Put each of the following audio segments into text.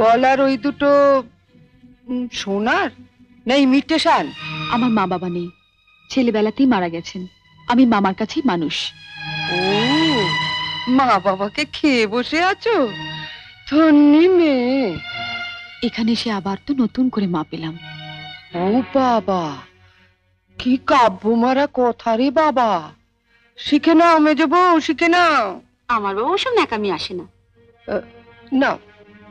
গলার ওই দুটো সোনার? না ইমিটেশন আমার মা বাবা নেই। ছেলেবেলাতেই মারা গেছেন। আমি মামার কাছেই মানুষ। ও মা বাবাকে খেয়ে বসে আছো? ধন্যি মেয়ে। এখানে সে আবার তো নতুন করে মা পেলাম। ও বাবা কি কাব্য মারা কথা রে বাবা। শিখে নাও মেজ বউ শিখে নাও। আমার বাবা ওসব ন্যাকামি আসে না। নাও।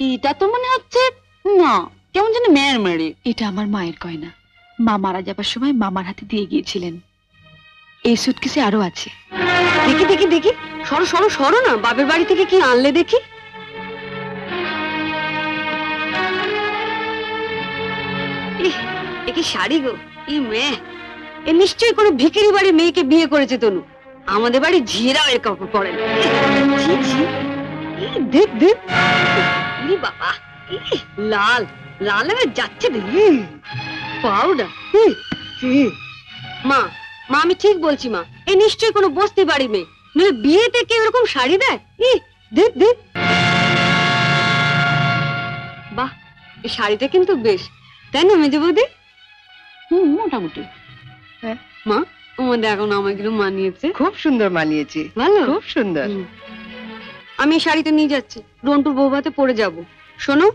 এটা তো মনে হচ্ছে না কেমন যেন মেয়ের মেরে এটা আমার মায়ের গয়না। মা মারা যাবার সময় মামার হাতে দিয়ে গিয়েছিলেন। এই সুটকেসে আরও আছে। দেখি দেখি দেখি। সরো সরো সরো না বাপের বাড়ি থেকে কি আনলে দেখি? এ কি শাড়ি গো? ই মেয়ে। এ নিশ্চয়ই কোনো ভিকিরি বাড়ির মেয়েকে বিয়ে করেছে তনু। আমাদের বাড়ি ঝিয়েরাও এর কাপড় পরে দেখ দেখ। লাল লাল হয়ে যাচ্ছে পাউডার। মা মা আমি ঠিক বলছি মা। এ নিশ্চয়ই কোনো বস্তি বাড়ি মেয়ে। নইলে বিয়েতে কেউ এরকম শাড়ি দেয়? দেখ দেখ। বাহ এই শাড়িটা কিন্তু বেশ। তাই না মেজে বৌদি? হুম মোটামুটি। হ্যাঁ। মা তোমার দেখো না আমাকে মানিয়েছে। খুব সুন্দর মানিয়েছে। ভালো? খুব সুন্দর। আমি এই শাড়িটা নিয়ে যাচ্ছি। রন্টুর বৌভাতে পরে যাব। শোনো,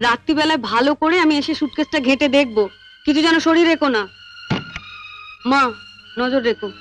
রাত্রিবেলায় ভালো করে আমি এসে সুটকেসটা ঘেটে দেখব। কিছু যেন শরীর রেখো না। মা, নজর রেখো।